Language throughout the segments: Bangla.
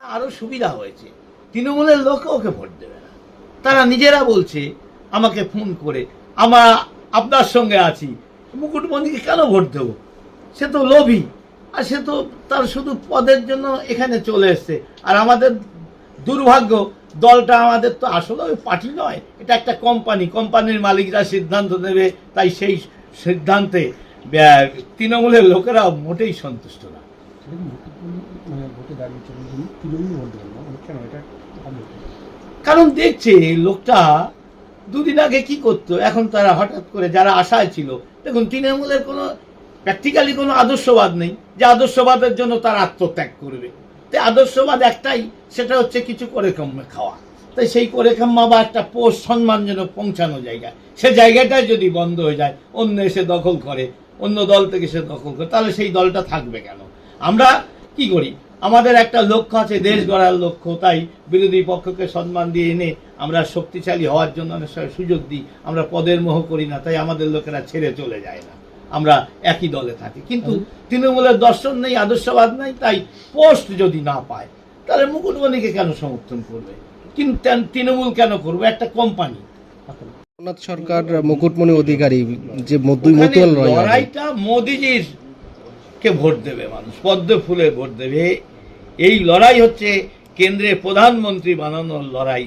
আরও সুবিধা হয়েছে। তৃণমূলের লোক ওকে ভোট দেবে না। তারা নিজেরা বলছে, আমাকে ফোন করে, আমরা আপনার সঙ্গে আছি। মুকুটমণিকে কেন ভোট দেবো? সে তো লোভী, আর সে তো তার শুধু পদের জন্য এখানে চলে এসছে। আর আমাদের দুর্ভাগ্য, দলটা আমাদের তো আসলে ওই পার্টি নয়। এটা একটা কোম্পানি, কোম্পানির মালিকরা সিদ্ধান্ত নেবে, তাই সেই সিদ্ধান্তে তৃণমূলের লোকেরা মোটেই সন্তুষ্ট না। মানে ভোটে দাঁড়িয়েছে তিনি তৃণমূল মানে কেন এটা কারণ দেখছে লোকটা দুদিন আগে কি করতো? এখন তারা হঠাৎ করে যারা আশায় ছিল, দেখুন, তৃণমূলের কোনো প্র্যাকটিক্যালি কোনো আদর্শবাদ নেই। যে আদর্শবাদের জন্য তার আত্মত্যাগ করবে। তাই আদর্শবাদ একটাই, সেটা হচ্ছে কিছু করে কমে খাওয়া। তাই সেই করে খাম্মা বা একটা পোস্ট সম্মানজনক পৌঁছানো জায়গা। সে জায়গাটাই যদি বন্ধ হয়ে যায়, অন্য এসে দখল করে, অন্য দল থেকে সে দখল করে, তাহলে সেই দলটা থাকবে কেন? আমরা কি করি? আমাদের একটা লক্ষ্য আছে দেশ গড়ার লক্ষ্য। তাই বিরোধী পক্ষকে সম্মান দিয়ে এনে আমরা শক্তিশালী হওয়ার জন্য অনেক সময় সুযোগ দিই। আমরা পদের মোহ করি না তাই আমাদের লোকেরা ছেড়ে চলে যায় না। আমরা একই দলে থাকি। কিন্তু তৃণমূলের দর্শন নেই আদর্শবাদ নেই তাই পোস্ট যদি না পায় তাহলে মুকুটমণিকে কেন সমর্থন করবে? কিন্তু তৃণমূল কেন করবে? একটা কোম্পানি। সরকার মুকুটমণি অধিকারী যে মতুয়াল লড়াইটা মোদিজির কে ভোট দেবে মানুষ? পদ্ম ফুলে ভোট দেবে। এই লড়াই হচ্ছে কেন্দ্রে প্রধানমন্ত্রী বানানোর লড়াই।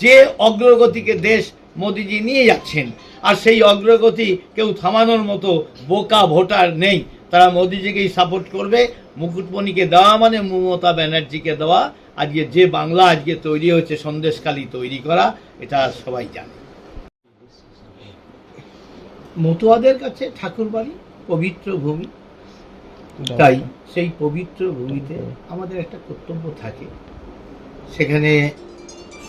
যে অগ্রগতিকে দেশ মোদিজি নিয়ে যাচ্ছেন, আর সেই অগ্রগতি কেউ থামানোর মতো বোকা ভোটার নেই। তারা মোদিজিকেই সাপোর্ট করবে। মুকুটমণিকে দেওয়া মানে মমতা ব্যানার্জিকে দেওয়া। আজকে যে বাংলা আজকে তৈরি হচ্ছে সন্দেশকালী তৈরি করা, এটা সবাই জানে। মতুয়াদের কাছে ঠাকুরবাড়ি, পবিত্র ভূমি। তাই সেই পবিত্র ভূমিতে আমাদের একটা কর্তব্য থাকে। সেখানে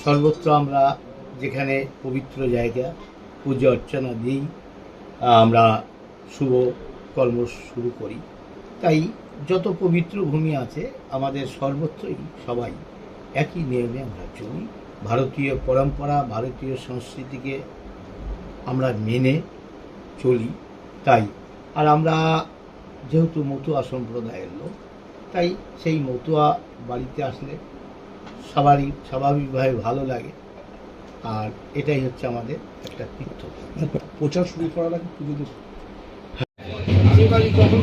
সর্বত্র আমরা যেখানে পবিত্র জায়গা, পুজো অর্চনা দিই, আমরা শুভ কর্ম শুরু করি। তাই যত পবিত্র ভূমি আছে, আমাদের সর্বত্রই সবাই একই নিয়মে আমরা চলি। ভারতীয় পরম্পরা, ভারতীয় সংস্কৃতিকে আমরা মেনে চলি। তাই, আর আমরা যেহেতু মতুয়া সম্প্রদায়ের লোক তাই সেই মতুয়া বাড়িতে আসলে সবারই স্বাভাবিকভাবে ভালো লাগে। আর এটাই হচ্ছে আমাদের একটা তীর্থ। প্রচার শুরু করা লাগে পুজো কখন